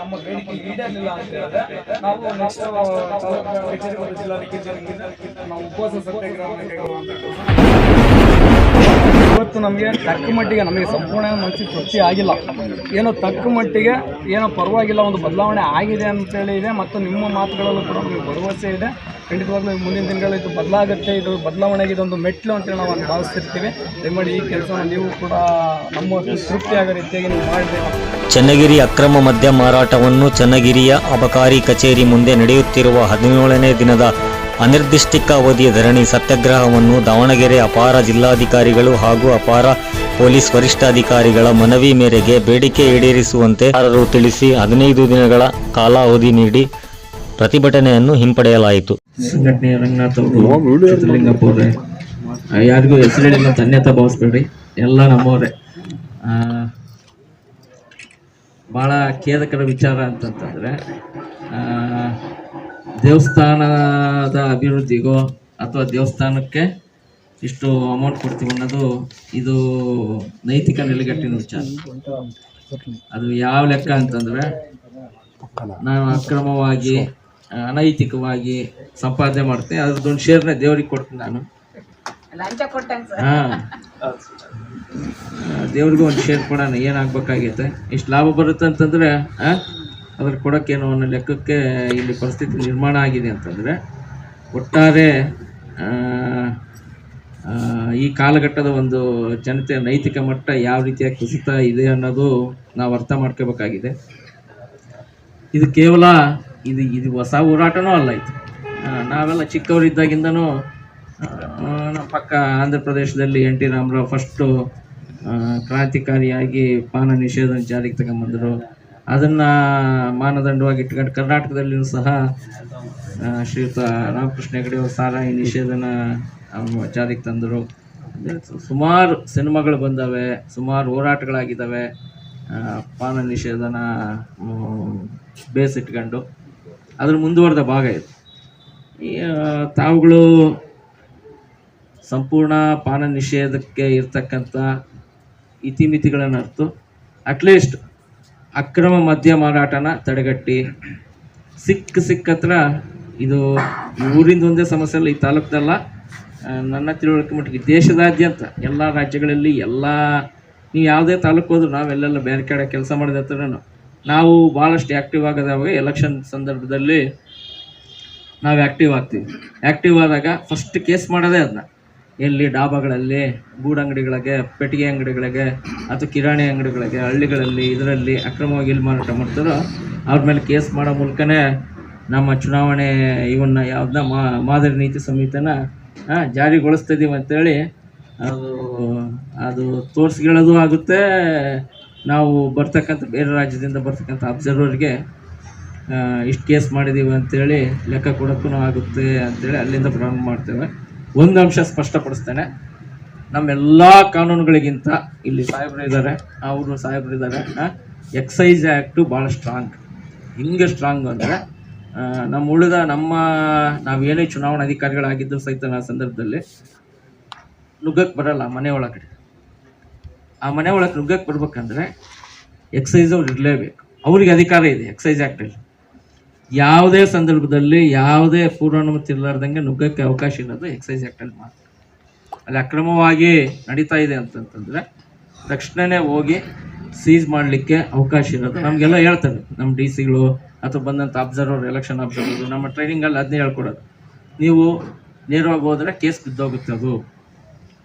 ನಮ್ಮ ಬೇಡಿಕೆ ಈಡೇರಲಿಲ್ಲ ಅಂತ ಹೇಳಿದ್ರೆ ನಾವು ನೆಕ್ಸ್ಟ್ ಕಚೇರಿ ಮತ್ತು ಜಿಲ್ಲಾಧಿಕಾರಿಗೆ ನಾವು ಉಪವಾಸ ಸತ್ಯಾಗ್ರಹವನ್ನು ಕೈಗೊಳ್ಳುವಂತ ಇವತ್ತು ನಮಗೆ ತಕ್ಕ ಮಟ್ಟಿಗೆ ನಮಗೆ ಸಂಪೂರ್ಣ ಮನಸ್ಸಿಗೆ ತೃಪ್ತಿ ಆಗಿಲ್ಲ. ಏನೋ ತಕ್ಕ ಮಟ್ಟಿಗೆ ಏನೋ ಪರವಾಗಿಲ್ಲ, ಒಂದು ಬದಲಾವಣೆ ಆಗಿದೆ ಅಂತೇಳಿ ಇದೆ ಮತ್ತು ನಿಮ್ಮ ಮಾತುಗಳಲ್ಲೂ ಕೂಡ ನಮಗೆ ಭರವಸೆ ಇದೆ. ಖಂಡಿತವಾಗ್ಲೂ ಮುಂದಿನ ದಿನಗಳಲ್ಲಿ ಇದು ಬದಲಾಗುತ್ತೆ. ಇದು ಬದಲಾವಣೆಗೆ ಇದೊಂದು ಮೆಟ್ಲು ಅಂತೇಳಿ ನಾವು ಭಾವಿಸ್ತಿರ್ತೀವಿ. ದಯಮಾಡಿ ಈ ಕೆಲಸವನ್ನು ನೀವು ಕೂಡ ನಮ್ಮ ತೃಪ್ತಿ ಆಗೋ ರೀತಿಯಾಗಿ ನೀವು ಮಾಡಬೇಕು ಚನ್ನಗಿರಿ ಅಕ್ರಮ ಮದ್ಯ ಮಾರಾಟವನ್ನು ಚನ್ನಗಿರಿಯ ಅಬಕಾರಿ ಕಚೇರಿ ಮುಂದೆ ನಡೆಯುತ್ತಿರುವ ಹದಿನೇಳನೇ ದಿನದ ಅನಿರ್ದಿಷ್ಟಿಕ ಅವಧಿಯ ಧರಣಿ ಸತ್ಯಾಗ್ರಹವನ್ನು ದಾವಣಗೆರೆ ಅಪಾರ ಜಿಲ್ಲಾಧಿಕಾರಿಗಳು ಹಾಗೂ ಅಪಾರ ಪೊಲೀಸ್ ವರಿಷ್ಠಾಧಿಕಾರಿಗಳ ಮನವಿ ಮೇರೆಗೆ ಬೇಡಿಕೆ ಈಡೇರಿಸುವಂತೆ ತಿಳಿಸಿ ಹದಿನೈದು ದಿನಗಳ ಕಾಲಾವಧಿ ನೀಡಿ ಪ್ರತಿಭಟನೆಯನ್ನು ಹಿಂಪಡೆಯಲಾಯಿತು. ಸಂಘಟನೆಯ ರಂಗನಾಥ್ ಅವರು ಚಿತ್ರಲಿಂಗಪ್ಪ ಅವರೇ. ಯಾರಿಗೂ ಹೆಸರು ಹೇಳಿಲ್ಲ ಧನ್ಯತೆ ಭಾವಿಸ್ಬೇಡ್ರಿ ಎಲ್ಲ ನಮ್ಮವರೇ. ಆ, ಭಾಳ ಖೇದಕರ ವಿಚಾರ ಅಂತಂತಂದರೆ ದೇವಸ್ಥಾನದ ಅಭಿವೃದ್ಧಿಗೋ ಅಥವಾ ದೇವಸ್ಥಾನಕ್ಕೆ ಇಷ್ಟು ಅಮೌಂಟ್ ಕೊಡ್ತೀವಿ ಅನ್ನೋದು ಇದು ನೈತಿಕ ನೆಲೆಗಟ್ಟಿನ ವಿಚಾರ. ಅದು ಯಾವ ಲೆಕ್ಕ ಅಂತಂದರೆ ನಾನು ಅಕ್ರಮವಾಗಿ ಅನೈತಿಕವಾಗಿ ಸಂಪಾದನೆ ಮಾಡ್ತೀನಿ ಅದ್ರದ್ದೊಂದು ಶೇರ್ನ ದೇವ್ರಿಗೆ ಕೊಡ್ತೀನಿ ನಾನು. ಹಾಂ. ದೇವ್ರಿಗೂ ಒಂದು ಶೇರ್ ಕೊಡೋಣ ಏನಾಗ್ಬೇಕಾಗೈತೆ ಇಷ್ಟು ಲಾಭ ಬರುತ್ತೆ ಅಂತಂದ್ರೆ ಅದ್ರ ಕೊಡೋಕ್ಕೇನೋ ಅನ್ನೋ ಲೆಕ್ಕಕ್ಕೆ ಇಲ್ಲಿ ಪರಿಸ್ಥಿತಿ ನಿರ್ಮಾಣ ಆಗಿದೆ ಅಂತಂದ್ರೆ ಒಟ್ಟಾರೆ ಈ ಕಾಲಘಟ್ಟದ ಒಂದು ಜನತೆಯ ನೈತಿಕ ಮಟ್ಟ ಯಾವ ರೀತಿಯ ಕುಸಿತ ಇದೆ ಅನ್ನೋದು ನಾವು ಅರ್ಥ ಮಾಡ್ಕೋಬೇಕಾಗಿದೆ. ಇದು ಕೇವಲ ಇದು ಇದು ಹೊಸ ಹೋರಾಟನೂ ಅಲ್ಲ ಇದು. ನಾವೆಲ್ಲ ಚಿಕ್ಕವರಿದ್ದಾಗಿಂದನೂ ನಮ್ಮ ಪಕ್ಕ ಆಂಧ್ರ ಪ್ರದೇಶದಲ್ಲಿ ಎನ್ ಟಿ ರಾಮರಾವ್ ಫಸ್ಟು ಕ್ರಾಂತಿಕಾರಿಯಾಗಿ ಪಾನ ನಿಷೇಧ ಜಾರಿಗೆ ತಗೊಂಬಂದರು. ಅದನ್ನು ಮಾನದಂಡವಾಗಿ ಇಟ್ಕೊಂಡು ಕರ್ನಾಟಕದಲ್ಲಿಯೂ ಸಹ ಶ್ರೀಯುತ ರಾಮಕೃಷ್ಣ ಹೆಗಡೆ ಅವರು ಸಾರಾಯಿ ನಿಷೇಧನ ಜಾರಿಗೆ ತಂದರು. ಸುಮಾರು ಸಿನಿಮಾಗಳು ಬಂದವೆ, ಸುಮಾರು ಹೋರಾಟಗಳಾಗಿದ್ದಾವೆ. ಪಾನ ನಿಷೇಧನ ಬೇಸ್ ಬೇಸಿಟ್ಕೊಂಡು. ಅದ್ರ ಮುಂದುವರೆದ ಭಾಗ ಇದು. ತಾವುಗಳು ಸಂಪೂರ್ಣ ಪಾನ ನಿಷೇಧಕ್ಕೆ ಇರ್ತಕ್ಕಂಥ ಇತಿಮಿತಿಗಳನ್ನು ಅರ್ತು. ಅಟ್ಲೀಸ್ಟ್ ಅಕ್ರಮ ಮದ್ಯ ಮಾರಾಟನ ತಡೆಗಟ್ಟಿ. ಸಿಕ್ಕ ಸಿಕ್ಕತ್ರ ಇದು ಈ ಊರಿಂದ ಒಂದೇ ಸಮಸ್ಯೆ ಅಲ್ಲ, ಈ ತಾಲೂಕದಲ್ಲ ನನ್ನ ತಿಳುವಳಿಕೆ ಮಟ್ಟಿಗೆ ದೇಶದಾದ್ಯಂತ ಎಲ್ಲ ರಾಜ್ಯಗಳಲ್ಲಿ ಎಲ್ಲ ನೀವು ಯಾವುದೇ ತಾಲೂಕು ಹೋದ್ರು ನಾವೆಲ್ಲೆಲ್ಲ ಬೇರೆ ಕಡೆ ಕೆಲಸ ಮಾಡಿದ ಹತ್ರ ನಾವು ಭಾಳಷ್ಟು ಆ್ಯಕ್ಟಿವ್ ಆಗದಾಗ ಎಲೆಕ್ಷನ್ ಸಂದರ್ಭದಲ್ಲಿ ನಾವು ಆ್ಯಕ್ಟಿವ್ ಆಗ್ತೀವಿ. ಆ್ಯಕ್ಟಿವ್ ಆದಾಗ ಫಸ್ಟ್ ಕೇಸ್ ಮಾಡೋದೇ ಅದನ್ನ ಎಲ್ಲಿ ಡಾಬಾಗಳಲ್ಲಿ ಗೂಡಂಗಡಿಗಳಿಗೆ ಪೆಟ್ಟಿಗೆ ಅಂಗಡಿಗಳಿಗೆ ಅಥವಾ ಕಿರಾಣಿ ಅಂಗಡಿಗಳಿಗೆ, ಹಳ್ಳಿಗಳಲ್ಲಿ, ಇದರಲ್ಲಿ ಅಕ್ರಮವಾಗಿ ಇಲ್ಲಿ ಮಾರಾಟ ಮಾಡ್ತಾರೋ ಅವ್ರ ಮೇಲೆ ಕೇಸ್ ಮಾಡೋ ಮೂಲಕನೇ ನಮ್ಮ ಚುನಾವಣೆ ಇವನ್ನ ಯಾವ್ದನ್ನ ಮಾದರಿ ನೀತಿ ಸಂಹಿತೆನ ಜಾರಿಗೊಳಿಸ್ತಿದ್ದೀವಿ ಅಂತೇಳಿ ಅದು ಅದು ತೋರಿಸ್ಕೊಳ್ಳೋದು ಆಗುತ್ತೆ. ನಾವು ಬರ್ತಕ್ಕಂಥ ಬೇರೆ ರಾಜ್ಯದಿಂದ ಬರ್ತಕ್ಕಂಥ ಅಬ್ಸರ್ವರ್ಗೆ ಇಷ್ಟು ಕೇಸ್ ಮಾಡಿದ್ದೀವಿ ಅಂತೇಳಿ ಲೆಕ್ಕ ಕೊಡೋಕ್ಕೂ ಆಗುತ್ತೆ ಅಂತೇಳಿ ಅಲ್ಲಿಂದ ಪ್ರಾರಂಭ ಮಾಡ್ತೇವೆ. ಒಂದು ಅಂಶ ಸ್ಪಷ್ಟಪಡಿಸ್ತೇನೆ. ನಮ್ಮೆಲ್ಲ ಕಾನೂನುಗಳಿಗಿಂತ ಇಲ್ಲಿ ಸಾಹೇಬ್ರು ಇದ್ದಾರೆ ಅವರು ಸಾಹೇಬ್ರು ಇದ್ದಾರೆ ಎಕ್ಸೈಸ್ ಆ್ಯಕ್ಟು ಭಾಳ ಸ್ಟ್ರಾಂಗ್ ಹಿಂಗೆ ಸ್ಟ್ರಾಂಗ್ ಅಂದರೆ ನಮ್ಮ ಉಳಿದ ನಮ್ಮ ನಾವೇನೇ ಚುನಾವಣಾ ಅಧಿಕಾರಿಗಳಾಗಿದ್ದರೂ ಸಹಿತ ಆ ಸಂದರ್ಭದಲ್ಲಿ ನುಗ್ಗಕ್ಕೆ ಬರಲ್ಲ ಮನೆ ಒಳಗಡೆ. ಆ ಮನೆ ಒಳಗೆ ನುಗ್ಗಕ್ಕೆ ಬರ್ಬೇಕಂದ್ರೆ ಎಕ್ಸೈಸ್ ಅವ್ರು ಇರಲೇಬೇಕು. ಅವ್ರಿಗೆ ಅಧಿಕಾರ ಇದೆ ಎಕ್ಸೈಸ್ ಆ್ಯಕ್ಟಲ್ಲಿ ಯಾವುದೇ ಸಂದರ್ಭದಲ್ಲಿ ಯಾವುದೇ ಪೂರ್ವಾನುಮತಿ ಇರಲಾರ್ದಂಗೆ ನುಗ್ಗಕ್ಕೆ ಅವಕಾಶ ಇರೋದು ಎಕ್ಸೈಸ್ ಆ್ಯಕ್ಟಲ್ಲಿ ಮಾತ್ರ. ಅಲ್ಲಿ ಅಕ್ರಮವಾಗಿ ನಡೀತಾ ಇದೆ ಅಂತಂತಂದ್ರೆ ತಕ್ಷಣನೇ ಹೋಗಿ ಸೀಸ್ ಮಾಡಲಿಕ್ಕೆ ಅವಕಾಶ ಇರೋದು. ನಮಗೆಲ್ಲ ಹೇಳ್ತಾರೆ ನಮ್ಮ ಡಿ ಸಿಗಳು ಅಥವಾ ಬಂದಂಥ ಅಬ್ಸರ್ವರ್ ಎಲೆಕ್ಷನ್ ಅಬ್ಸರ್ವರ್ ನಮ್ಮ ಟ್ರೈನಿಂಗಲ್ಲಿ ಅದನ್ನೇ ಹೇಳ್ಕೊಡೋದು. ನೀವು ನೇರವಾಗಿ ಹೋದರೆ ಕೇಸ್ ಅದು.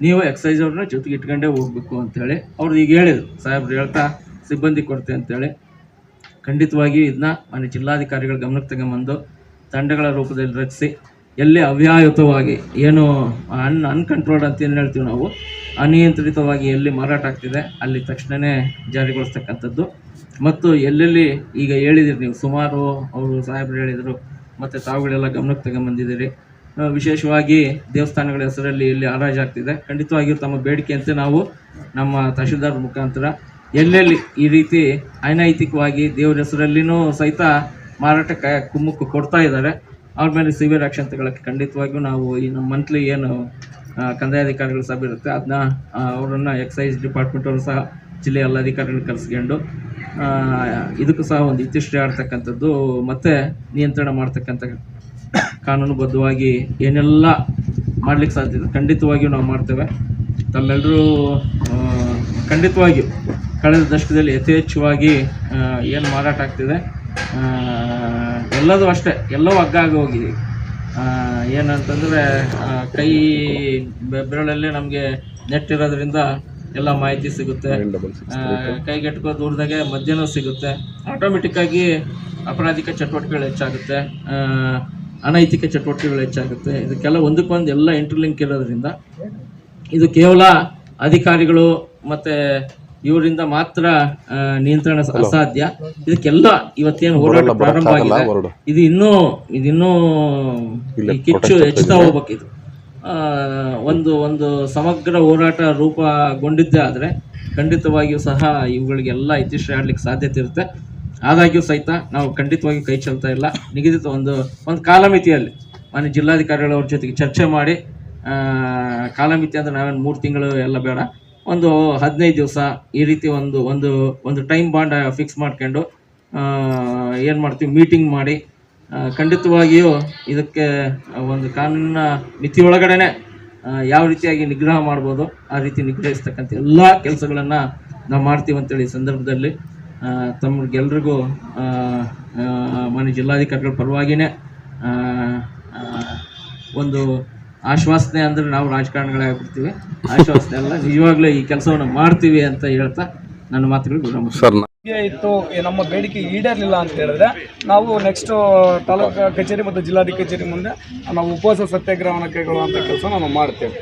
ನೀವು ಎಕ್ಸೈಸ್ ಅವ್ರನ್ನ ಜೊತೆಗೆ ಇಟ್ಕೊಂಡೇ ಹೋಗ್ಬೇಕು ಅಂತೇಳಿ ಅವ್ರು ಈಗ ಹೇಳಿದ್ರು. ಸಾಹೇಬ್ರು ಹೇಳ್ತಾ, ಸಿಬ್ಬಂದಿ ಕೊರತೆ ಅಂತೇಳಿ ಖಂಡಿತವಾಗಿ ಇದನ್ನ ಮನೆ ಜಿಲ್ಲಾಧಿಕಾರಿಗಳ ಗಮನಕ್ಕೆ ತಗೊಂಬಂದು ತಂಡಗಳ ರೂಪದಲ್ಲಿ ರಚಿಸಿ, ಎಲ್ಲಿ ಅವ್ಯಾಯುತವಾಗಿ ಏನು ಅನ್ ಅನ್ಕಂಟ್ರೋಲ್ಡ್ ಅಂತ ಏನು ಹೇಳ್ತೀವಿ ನಾವು, ಅನಿಯಂತ್ರಿತವಾಗಿ ಎಲ್ಲಿ ಮಾರಾಟ ಆಗ್ತಿದೆ, ಅಲ್ಲಿ ತಕ್ಷಣವೇ ಜಾರಿಗೊಳಿಸ್ತಕ್ಕಂಥದ್ದು. ಮತ್ತು ಎಲ್ಲೆಲ್ಲಿ ಈಗ ಹೇಳಿದಿರಿ ನೀವು, ಸುಮಾರು ಅವರು ಸಾಹೇಬರು ಹೇಳಿದರು, ಮತ್ತು ತಾವುಗಳೆಲ್ಲ ಗಮನಕ್ಕೆ ತಗೊಂಬಂದಿದ್ದೀರಿ. ವಿಶೇಷವಾಗಿ ದೇವಸ್ಥಾನಗಳ ಹೆಸರಲ್ಲಿ ಇಲ್ಲಿ ಹರಾಜಾಗ್ತಿದೆ ಖಂಡಿತವಾಗಿಯೂ ತಮ್ಮ ಬೇಡಿಕೆಯಂತೆ ನಾವು ನಮ್ಮ ತಹಶೀಲ್ದಾರ್ ಮುಖಾಂತರ ಎಲ್ಲೆಲ್ಲಿ ಈ ರೀತಿ ಅನೈತಿಕವಾಗಿ ದೇವ್ರ ಹೆಸರಲ್ಲಿನೂ ಸಹಿತ ಮಾರಾಟಕ್ಕೆ ಕುಮ್ಮಕ್ಕು ಕೊಡ್ತಾ ಇದ್ದಾರೆ. ಅವ್ರ ಮೇಲೆ ಸಿವಿಯರ್ ಆಕ್ಷನ್ ತಗೊಳ್ಳೋಕ್ಕೆ ಖಂಡಿತವಾಗಿಯೂ ನಾವು ಈ ನಮ್ಮ ಮಂತ್ಲಿ ಏನು ಕಂದಾಯ ಅಧಿಕಾರಿಗಳ ಸಭೆ ಇರುತ್ತೆ. ಅದನ್ನ ಅವರನ್ನು ಎಕ್ಸೈಸ್ ಡಿಪಾರ್ಟ್ಮೆಂಟ್ ಅವರು ಸಹ ಜಿಲ್ಲೆಯ ಎಲ್ಲ ಅಧಿಕಾರಿಗಳು ಕರೆಸ್ಕೊಂಡು ಇದಕ್ಕೂ ಸಹ ಒಂದು ಇತಿಶ್ರೀ ಆಡ್ತಕ್ಕಂಥದ್ದು, ಮತ್ತೆ ನಿಯಂತ್ರಣ ಮಾಡ್ತಕ್ಕಂಥ ಕಾನೂನುಬದ್ಧವಾಗಿ ಏನೆಲ್ಲ ಮಾಡ್ಲಿಕ್ಕೆ ಸಾಧ್ಯ ಖಂಡಿತವಾಗಿಯೂ ನಾವು ಮಾಡ್ತೇವೆ. ತಮ್ಮೆಲ್ಲರೂ ಖಂಡಿತವಾಗಿಯೂ ಕಳೆದ ದಶಕದಲ್ಲಿ ಯಥೇಚ್ಛವಾಗಿ ಏನು ಮಾರಾಟ ಆಗ್ತಿದೆ ಎಲ್ಲದೂ ಅಷ್ಟೇ ಎಲ್ಲವೂ ಹಗ್ಗ ಆಗಿ ಹೋಗಿದೆ. ಏನಂತಂದರೆ ಕೈ ಬೆ- ಬೆರಳಲ್ಲೇ ನಮಗೆ ನೆಟ್ ಇರೋದ್ರಿಂದ ಎಲ್ಲ ಮಾಹಿತಿ ಸಿಗುತ್ತೆ. ಕೈಗೆಟಕೋ ದೂರದಾಗೆ ಮದ್ಯನೂ ಸಿಗುತ್ತೆ. ಆಟೋಮೆಟಿಕ್ಕಾಗಿ ಅಪರಾಧಿಕ ಚಟುವಟಿಕೆಗಳು ಹೆಚ್ಚಾಗುತ್ತೆ. ಅನೈತಿಕ ಚಟುವಟಿಕೆಗಳು ಹೆಚ್ಚಾಗುತ್ತೆ. ಇದಕ್ಕೆಲ್ಲ ಒಂದಕ್ಕೊಂದು ಎಲ್ಲ ಇಂಟರ್ಲಿಂಕ್ ಇರೋದ್ರಿಂದ ಇದು ಕೇವಲ ಅಧಿಕಾರಿಗಳು ಮತ್ತೆ ಇವರಿಂದ ಮಾತ್ರ ನಿಯಂತ್ರಣ ಅಸಾಧ್ಯ. ಇದಕ್ಕೆಲ್ಲ ಇವತ್ತೇನು ಹೋರಾಟ ಪ್ರಾರಂಭ ಆಗಿದೆ. ಇದು ಇನ್ನೂ ಇದಿನ್ನೂ ಹೆಚ್ಚು ಹೆಚ್ಚುತ್ತಾ ಹೋಗ್ಬೇಕಿದು. ಇದು ಒಂದು ಒಂದು ಸಮಗ್ರ ಹೋರಾಟ ರೂಪಗೊಂಡಿದ್ದೇ ಆದರೆ ಖಂಡಿತವಾಗಿಯೂ ಸಹ ಇವುಗಳಿಗೆಲ್ಲ ಇತಿಶ್ರೀ ಆಡ್ಲಿಕ್ಕೆ ಸಾಧ್ಯತೆ ಇರುತ್ತೆ. ಆದಾಗ್ಯೂ ಸಹಿತ ನಾವು ಖಂಡಿತವಾಗಿ ಕೈ ಚೆಲ್ತಾ ಇಲ್ಲ. ನಿಗದಿತ ಒಂದು ಒಂದು ಕಾಲಮಿತಿಯಲ್ಲಿ ಮಾನ್ಯ ಜಿಲ್ಲಾಧಿಕಾರಿಗಳವ್ರ ಜೊತೆಗೆ ಚರ್ಚೆ ಮಾಡಿ ಕಾಲಮಿತಿ ಅಂದ್ರೆ ನಾವೇನು ಮೂರು ತಿಂಗಳು ಎಲ್ಲ ಬೇಡ. ಒಂದು ಹದಿನೈದು ದಿವಸ ಈ ರೀತಿ ಒಂದು ಒಂದು ಒಂದು ಟೈಮ್ ಬಾಂಡ್ ಫಿಕ್ಸ್ ಮಾಡ್ಕೊಂಡು ಏನು ಮಾಡ್ತೀವಿ ಮೀಟಿಂಗ್ ಮಾಡಿ ಖಂಡಿತವಾಗಿಯೂ ಇದಕ್ಕೆ ಒಂದು ಕಾನೂನಿನ ಮಿತಿ ಒಳಗಡೆನೆ ಯಾವ ರೀತಿಯಾಗಿ ನಿಗ್ರಹ ಮಾಡ್ಬೋದು, ಆ ರೀತಿ ನಿಗ್ರಹಿಸ್ತಕ್ಕಂಥ ಎಲ್ಲ ಕೆಲಸಗಳನ್ನು ನಾವು ಮಾಡ್ತೀವಿ ಅಂತೇಳಿ ಸಂದರ್ಭದಲ್ಲಿ. ಆ, ಮಾನ್ಯ ಜಿಲ್ಲಾಧಿಕಾರಿಗಳ ಆ, ಒಂದು ಆಶ್ವಾಸನೆ ಅಂದ್ರೆ ನಾವು ರಾಜಕಾರಣಿಗಳೇ ಆಗ್ಬಿಡ್ತೀವಿ ಆಶ್ವಾಸನೆ ಅಲ್ಲ ನಿಜವಾಗ್ಲೂ ಈ ಕೆಲಸವನ್ನು ಮಾಡ್ತೀವಿ ಅಂತ ಹೇಳ್ತಾ ನನ್ನ ಮಾತುಗಳಿಗೆ ಹೀಗೆ ಇತ್ತು ನಮ್ಮ ಬೇಡಿಕೆ ಈಡೇರಲಿಲ್ಲ ಅಂತ ಹೇಳಿದ್ರೆ ನಾವು ನೆಕ್ಸ್ಟ್ ತಾಲೂಕು ಕಚೇರಿ ಮತ್ತು ಜಿಲ್ಲಾಧಿಕಾರಿ ಕಚೇರಿ ಮುಂದೆ ನಾವು ಉಪವಾಸ ಸತ್ಯಾಗ್ರಹವನ್ನು ಕೈಗೊಳ್ಳುವಂತ ಕೆಲಸ ನಾವು ಮಾಡ್ತೇವೆ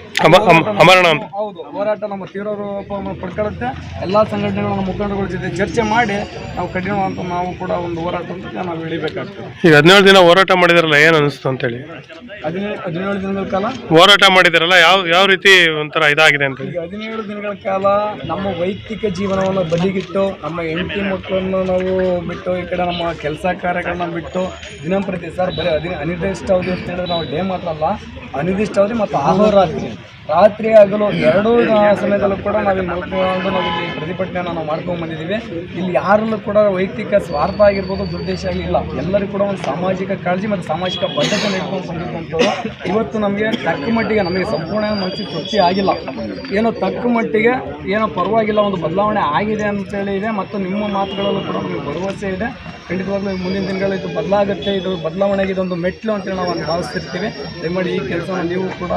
ಹೌದು ಹೋರಾಟ ನಮ್ಮ ತೀವ್ರ ರೂಪವನ್ನು ಪಡ್ಕೊಳ್ಳುತ್ತೆ. ಎಲ್ಲಾ ಸಂಘಟನೆಗಳ ಮುಖಂಡಗಳ ಜೊತೆ ಚರ್ಚೆ ಮಾಡಿ ನಾವು ಕಠಿಣವಂತ ನಾವು ಕೂಡ ಒಂದು ಹೋರಾಟ ಅಂತ ನಾವು ಇಳಿಬೇಕಾಗ್ತದೆ ಈಗ ಹದಿನೇಳು ದಿನ ಹೋರಾಟ ಮಾಡಿದಾರಲ್ಲ ಏನು ಅನಿಸ್ತು ಅಂತೇಳಿ ಹದಿನೇಳು ಹದಿನೇಳು ದಿನಗಳ ಕಾಲ? ಹೋರಾಟ ಮಾಡಿದಾರಲ್ಲ ಯಾವ ಯಾವ ರೀತಿ ಒಂಥರ ಇದಾಗಿದೆ ಅಂತ ಹದಿನೇಳು ದಿನಗಳ ಕಾಲ ನಮ್ಮ ವೈಯಕ್ತಿಕ ಜೀವನವನ್ನು ಬದಿಗಿಟ್ಟು ನಮ್ಮ ಹೆಂಡತಿ ಮಕ್ಕಳನ್ನು ನಾವು ಬಿಟ್ಟು ಈ ಕಡೆ ನಮ್ಮ ಕೆಲಸ ಕಾರ್ಯಗಳನ್ನ ಬಿಟ್ಟು ದಿನಂಪ್ರತಿ ಸರ್ ಬರೀ ಅದಿ ಅನಿರ್ದಿಷ್ಟ ಅವಧಿ ಅಂತ ಹೇಳಿದ್ರೆ ನಾವು ಡೇ ಮಾತ್ರ ಅಲ್ಲ ಅನಿರ್ದಿಷ್ಟ ಅವಧಿ ಮತ್ತು ಅಹೋರಾತ್ರಿ ರಾತ್ರಿ ಆಗಲು ಎರಡೂ ಸಮಯದಲ್ಲೂ ಕೂಡ ನಾವಿಲ್ಲಿ ಮಲ್ಕೊಂಡು ನಾವು ಇಲ್ಲಿ ಪ್ರತಿಭಟನೆಯನ್ನು ನಾವು ಮಾಡ್ಕೊಂಡು ಬಂದಿದ್ದೀವಿ. ಇಲ್ಲಿ ಯಾರಲ್ಲೂ ಕೂಡ ವೈಯಕ್ತಿಕ ಸ್ವಾರ್ಥ ಆಗಿರ್ಬೋದು ದುರ್ದೇಶ ಆಗಿಲ್ಲ. ಎಲ್ಲರೂ ಕೂಡ ಒಂದು ಸಾಮಾಜಿಕ ಕಾಳಜಿ ಮತ್ತು ಸಾಮಾಜಿಕ ಬದ್ಧತೆ ಇಟ್ಕೊಂಡು ಇವತ್ತು ನಮಗೆ ತಕ್ಕ ಮಟ್ಟಿಗೆ ನಮಗೆ ಸಂಪೂರ್ಣ ಮನಸ್ಸಿಗೆ ತೃಪ್ತಿ ಆಗಿಲ್ಲ. ಏನೋ ತಕ್ಕ ಮಟ್ಟಿಗೆ ಏನೋ ಪರವಾಗಿಲ್ಲ, ಒಂದು ಬದಲಾವಣೆ ಆಗಿದೆ ಅಂತೇಳಿ ಇದೆ ಮತ್ತು ನಿಮ್ಮ ಮಾತುಗಳಲ್ಲೂ ಕೂಡ ನಮಗೆ ಭರವಸೆ ಇದೆ. ಖಂಡಿತವಾಗ್ಲೂ ಮುಂದಿನ ದಿನಗಳಲ್ಲಿ ಇದು ಬದಲಾಗುತ್ತೆ, ಇದು ಬದಲಾವಣೆಗೆ ಇದೊಂದು ಮೆಟ್ಲು ಅಂತೇಳಿ ನಾವು ಭಾವಿಸ್ತಿರ್ತೀವಿ. ದಯಮಾಡಿ ಈ ಕೆಲಸವನ್ನು ನೀವು ಕೂಡ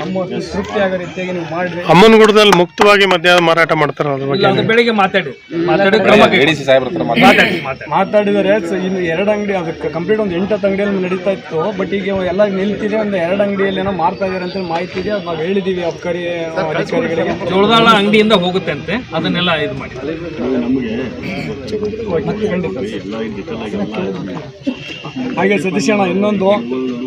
ನಮ್ಮ ತೃಪ್ತಿ ಆಗೋ ರೀತಿಯಾಗಿ ನೀವು ಮಾಡಿರಿ. ಅಮ್ಮನಗುಡದಲ್ಲಿ ಮುಕ್ತವಾಗಿ ಮಧ್ಯಾಹ್ನ ಮಾರಾಟ ಮಾಡ್ತಾರೆ ಅದ್ರ ಬಗ್ಗೆ ಬೆಳಿಗ್ಗೆ ಮಾತಾಡಿ ಮಾತಾಡಿ ಮಾತಾಡಿದರೆ ಸ- ಇನ್ನು ಎರಡು ಅಂಗಡಿ ಅದಕ್ಕೆ ಕಂಪ್ಲೀಟ್ ಒಂದು ಎಂಟು ಹತ್ತು ಅಂಗಡಿಯಲ್ಲಿ ನಡೀತಾ ಇತ್ತು. ಬಟ್ ಈಗ ಎಲ್ಲ ನಿಲ್ತಿದೆ ಒಂದು ಎರಡು ಅಂಗಡಿಯಲ್ಲಿ ಏನೋ ಮಾರ್ತಾ ಇದ್ದಾರೆ ಅಂತ ಮಾಹಿತಿ ಇದೆ. ಅದು ನಾವು ಹೇಳಿದ್ದೀವಿ ಅಬ್ಕಾರಿ ಅಧಿಕಾರಿಗಳಿಗೆ. ಜೋಳದಾಳ ಅಂಗಡಿಯಿಂದ ಹೋಗುತ್ತೆ ಅಂತ ಅದನ್ನೆಲ್ಲ ಇದು ಮಾಡಿ. ಖಂಡಿತ. ಹಾಗೆ ಸತೀಶಣ್ಣ ಅಣ್ಣ ಇನ್ನೊಂದು.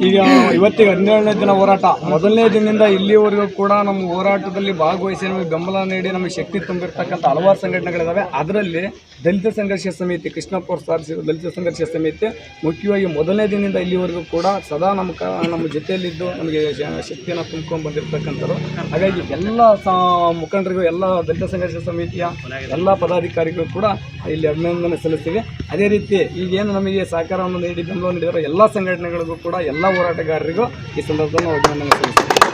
ಈಗ ಇವತ್ತಿಗೆ ಹನ್ನೆರಡನೇ ದಿನ ಹೋರಾಟ. ಮೊದಲನೇ ದಿನದಿಂದ ಇಲ್ಲಿವರೆಗೂ ಕೂಡ ನಮ್ಮ ಹೋರಾಟದಲ್ಲಿ ಭಾಗವಹಿಸಿ ನಮಗೆ ಬೆಂಬಲ ನೀಡಿ ನಮಗೆ ಶಕ್ತಿ ತುಂಬಿರ್ತಕ್ಕಂಥ ಹಲವಾರು ಸಂಘಟನೆಗಳಿದ್ದಾವೆ ಅದರಲ್ಲಿ ದಲಿತ ಸಂಘರ್ಷ ಸಮಿತಿ, ಕೃಷ್ಣಪ್ಪ ಅವ್ರು ದಲಿತ ಸಂಘರ್ಷ ಸಮಿತಿ ಮುಖ್ಯವಾಗಿ ಮೊದಲನೇ ದಿನದಿಂದ ಇಲ್ಲಿವರೆಗೂ ಕೂಡ ಸದಾ ನಮ್ಮ ಕ ನಮ್ಮ ಜೊತೆಯಲ್ಲಿದ್ದು ನಮಗೆ ಶಕ್ತಿಯನ್ನು ತುಂಬ್ಕೊಂಡು ಬಂದಿರತಕ್ಕಂಥವ್ರು. ಹಾಗಾಗಿ ಎಲ್ಲ ಮುಖಂಡರಿಗೂ, ಎಲ್ಲ ದಲಿತ ಸಂಘರ್ಷ ಸಮಿತಿಯ ಎಲ್ಲ ಪದಾಧಿಕಾರಿಗಳು ಕೂಡ ಇಲ್ಲಿ ಅಭಿನಂದನೆ ಸಲ್ಲಿಸ್ತೀವಿ. ಅದೇ ರೀತಿ ಈಗೇನು ನಮಗೆ ಸಹಕಾರವನ್ನು ನೀಡಿ ಬೆಂಬಲ ನೀಡಿದ್ರೆ ಎಲ್ಲ ಸಂಘಟನೆಗಳಿಗೂ ಕೂಡ ಎಲ್ಲ ಹೋರಾಟಗಾರರಿಗೂ ಈ ಸಂದರ್ಭದಲ್ಲಿ ನಾವು ಅಭಿನಂದನೆ ಸಲ್ಲಿಸ್ತೀವಿ.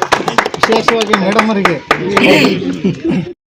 ವಿಶೇಷವಾಗಿ ಮೇಡಮ್ ಅವರಿಗೆ